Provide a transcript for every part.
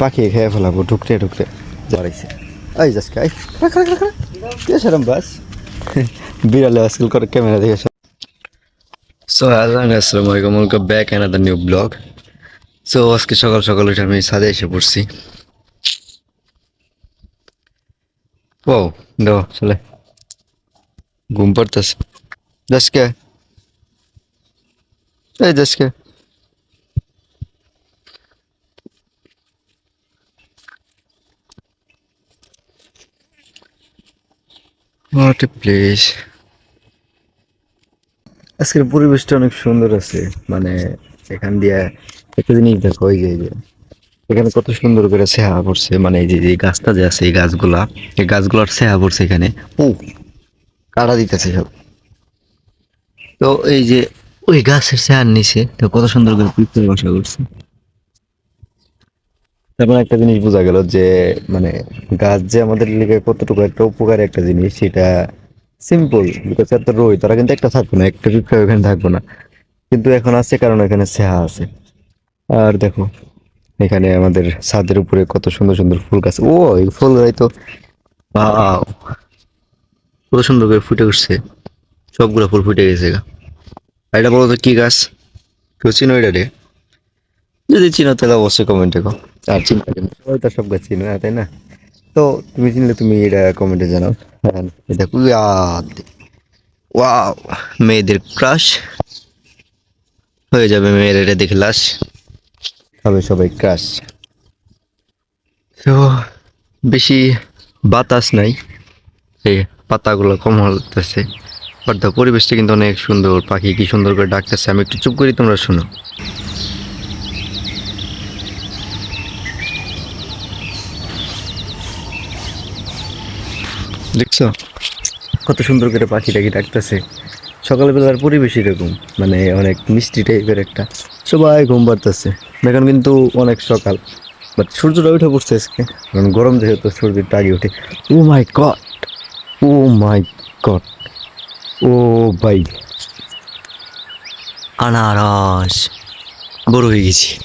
পাখি খেয়ে ফেলাবো ঢুকরে ঢুকরে জড়াইছে এই যাস খাই কে সেরম বাস। বিড়ালে আজকাল করে ক্যামেরা দেখে সো হ্যালো আসসালামু আলাইকুম welcome back another new blog so আজকে সকাল সকাল উঠে আমি ছাদে এসে পড়ছি। ও দো চলে। ঘুম পড়তেছে। যাসকে এই যাসকে হোয়াট আজকের পরিবেশটা অনেক সুন্দর আছে। মানে এখান দিয়ে একটা জিনিস দেখো ওই যে এখানে কত সুন্দর করে ছেহা পড়ছে। মানে এই যে গাছটা যে আছে, এই গাছগুলা, এই গাছগুলার ছেহা পড়ছে এখানে। ও কাটা দিতেছে সব। তো এই যে, ওই গাছের ছেহার নিচে, তো কত সুন্দর করে পিঁপড়ে বাসা করছে। তারপর একটা জিনিস বোঝা গেল যে মানে গাছ যে আমাদের লিগে কতটুকু একটা উপকারী একটা জিনিস, সেটা সিম্পল বিকজ এত রই, তারা কিন্তু একটা থাকবে না, একটা পিঁপড়ে ওখানে থাকবে না। কিন্তু এখন আছে কারণ এখানে ছেহা আছে। আর দেখো, এখানে আমাদের ছাদের উপরে কত সুন্দর সুন্দর ফুল গাছ। ও, এই ফুল তো! কত সুন্দর করে ফুটে উঠছে। সবগুলো ফুল ফুটে গেছে গা। এটা বলো তো কি গাছ? কেউ চিনো এটা রে? যদি চিনো তাহলে অবশ্যই কমেন্টে কো সব গাছ চিনো না, তাই না? তো তুমি চিনলে তুমি এটা কমেন্টে জানাও। হ্যাঁ দেখো ওয়াও, মেয়েদের ক্রাশ হয়ে যাবে মেয়ের এটা দেখে লাশ হবে সবাই ক্রাশ তো বেশি বাতাস নাই। এই পাতাগুলো কম হতেছে বাট পরিবেশটা কিন্তু অনেক সুন্দর। পাখি কি সুন্দর করে ডাকতেছে। আমি একটু চুপ করি, তোমরা শোনো। দেখছ? কত সুন্দর করে পাখি টাকি ডাকতেছে। সকালবেলার পরিবেশ এরকম মানে অনেক মিষ্টি টাইপের একটা। সবাই ঘুম পাড়তেছে। এখন কিন্তু অনেক সকাল বাট সূর্যটা উঠে পড়ছে আজকে। কারণ গরম যেহেতু সূর্যটা আগে উঠে। ও মাই গড! ও মাই গড! ও ভাই! আনারস! বড় হয়ে গেছি।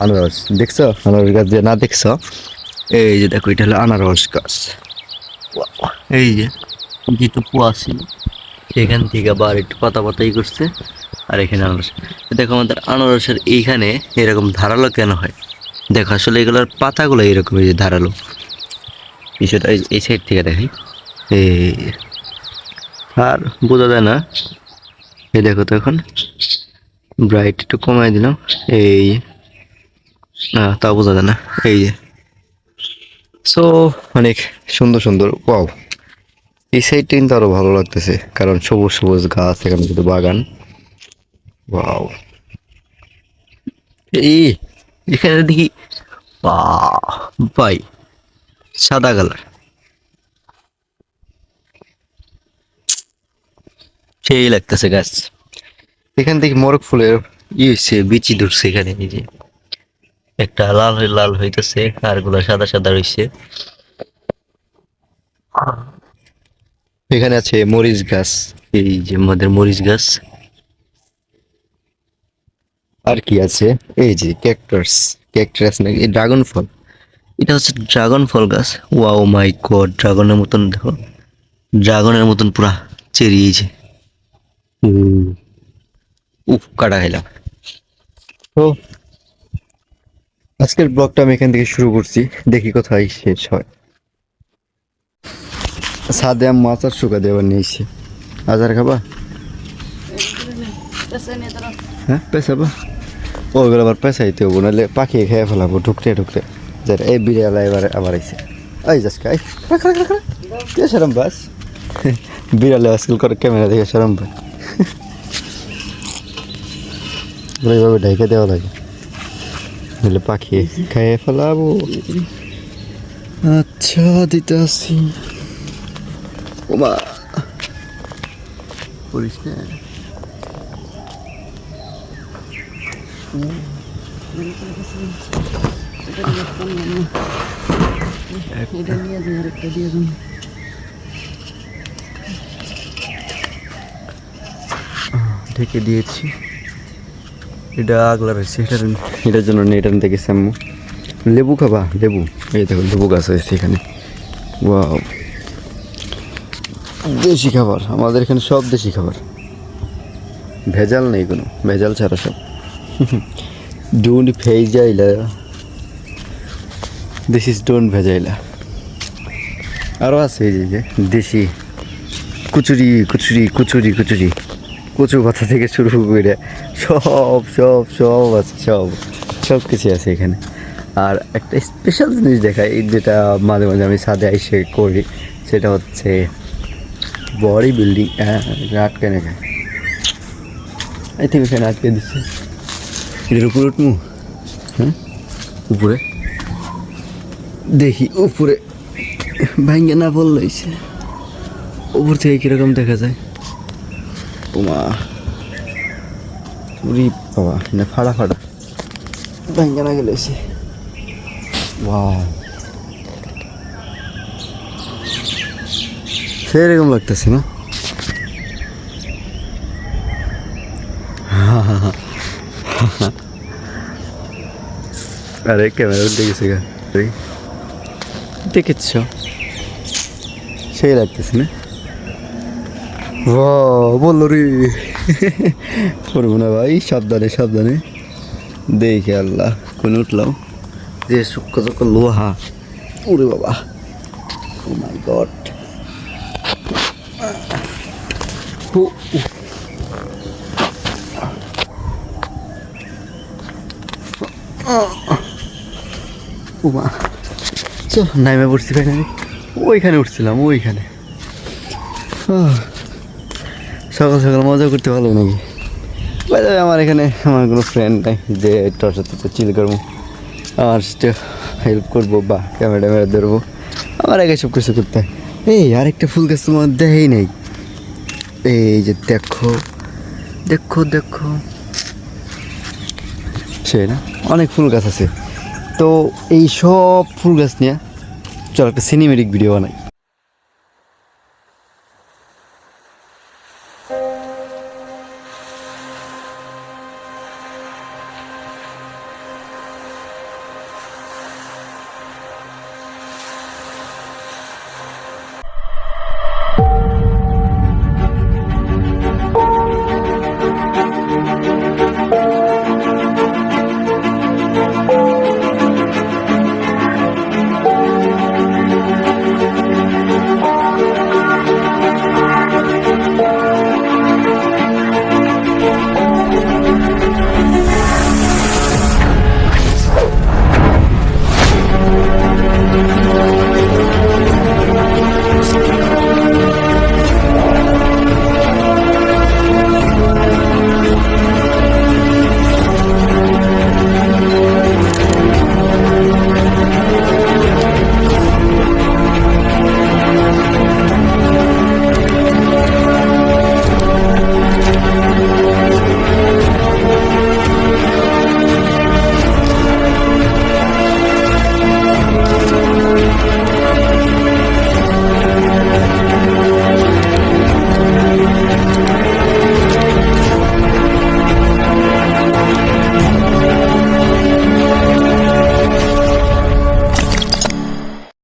আনারস, দেখছ? আনারস গাছ যে না দেখছ? এই যে দেখো, এটা হলো আনারস গাছ। এই যে যেটু পোয়া ছিল। সেখান থেকে আবার একটু পাতা পাতাই করছে। আর এখানে আনারস। দেখো আমাদের আনারসের এইখানে এরকম ধারালো কেন হয়? দেখো, আসলে এগুলোর পাতাগুলো এরকম এই যে ধারালো। বিষয়টা এই- সাইড থেকে দেখাই এই আর বোঝা যায় না। এই দেখো তো এখন। ব্রাইট একটু কমাই দিলাম। এই না তা বোঝা যায় না। এই যে। সো অনেক সুন্দর সুন্দর। ওয়াও এই সাইডটা কিন্তু আরও ভালো লাগতেছে কারণ সবুজ সবুজ গাছ এখানে কিন্তু বাগান। ওয়াও। এই এখানে দেখি বাহ, ভাই সাদা কালার। সেই লাগতেছে গাছ। এখান থেকে মরক ফুলের ই হয়েছে বিচি ধরছে এখানে যে। একটা লাল হয়ে লাল হইতেছে আরগুলা সাদা সাদা রয়েছে এখানে আছে মরিচ গাছ। এই যে আমাদের মরিচ গাছ। আর কি আছে? এই যে ক্যাকটাস ক্যাকটাস নাকি ড্রাগন ফল। এটা হচ্ছে ড্রাগন ফল গাছ। ওয়াও মাই গড ড্রাগনের মতন, দেখো। ড্রাগনের মতন পুরা চেরিয়েছে। উফ, কাটা খাইলাম। তো, আজকের ব্লগটা আমি এখান থেকে শুরু করছি। দেখি কোথায় শেষ হয়। সাদে আম মাছ আর শুকা দেবার নিয়েছি আজার খাবা? হ্যাঁ পেশাবা ওগুলো আবার পেশাইতে হব, নাহলে পাখি খেয়ে ফেলাবো ঢুকরে ঢুকরে যার এই বিড়ালা এবার, আবার আইছে। এই যাস খাই কে সেরম বাস। বিড়ালে আজকাল করে ক্যামেরা দেখে সেরম ভাই এইভাবে ঢেকে দেওয়া লাগে। নাহলে পাখি খেয়ে ফেলাবো। আচ্ছা দিতে আসি। ওমা। করিস না? এটা নিয়ে যাই আরেকটা দিয়ে দিন ঢেকে দিয়েছি। এটা আগলা রয়েছে এটার এটার জন্য আনতে গেছে আম্মু। লেবু খাবা? লেবু। এই দেখো লেবু গাছ হয়েছে এখানে। ওয়াও। দেশি খাবার, আমাদের এখানে সব দেশি খাবার। ভেজাল নেই কোনো, ভেজাল ছাড়া সব। ডোন্ট ভেজাইলা। দিস ইজ ডোন্ট ভেজাইলা। আরও আছে এই যে দেশি। কুচুরি কুচুরি কুচুরি কুচুরি। কচু পাতা থেকে শুরু করে সব সব সব আছে, সব। সব কিছু আছে এখানে। আর একটা স্পেশাল জিনিস দেখায় যেটা মাঝে মাঝে আমি ছাদে এসে করি, সেটা হচ্ছে বডি বিল্ডিং আটকে নেখে এই থেকে এখানে আটকে দিচ্ছে। এটার উপরে উঠমু? হ্যাঁ উপরে? দেখি উপরে। ভাঙ্গে না বললেইছে উপর থেকে কীরকম দেখা যায়? ওমা উরি বাবা না ফাড়া ফাড়া ভাঙ্গে না গেলেছে ওয়াও। সেরকম লাগতেছে না। আরে ক্যামেরা উল্টে গেছে গা। দেখেছ? সেই লাগতেছে না। বলল রে। করব না ভাই সাবধানে সাবধানে। দেখে আল্লাহ কোন উঠলাম। যে সূক্ষ্ম লোহা। ওরে বাবা। ও মাই গড উমা চো নাইমে পড়ছি ফাইনালি ওইখানে উঠছিলাম, ওইখানে। সকাল সকাল মজা করতে ভালো নাকি? বাইরে আমার এখানে আমার কোনো ফ্রেন্ড নাই যে তোর সাথে চিল করব। আমার হেল্প করব বা ক্যামেরা ট্যামেরা ধরবো। আমার আগে সব কিছু করতে হয়। এই, আরেকটা ফুল গাছ তোমার দেখাই নেই। এই যে দেখো দেখো দেখো। সে না? অনেক ফুল গাছ আছে। তো এই সব ফুল গাছ নিয়ে চল একটা সিনেমেটিক ভিডিও বানাই।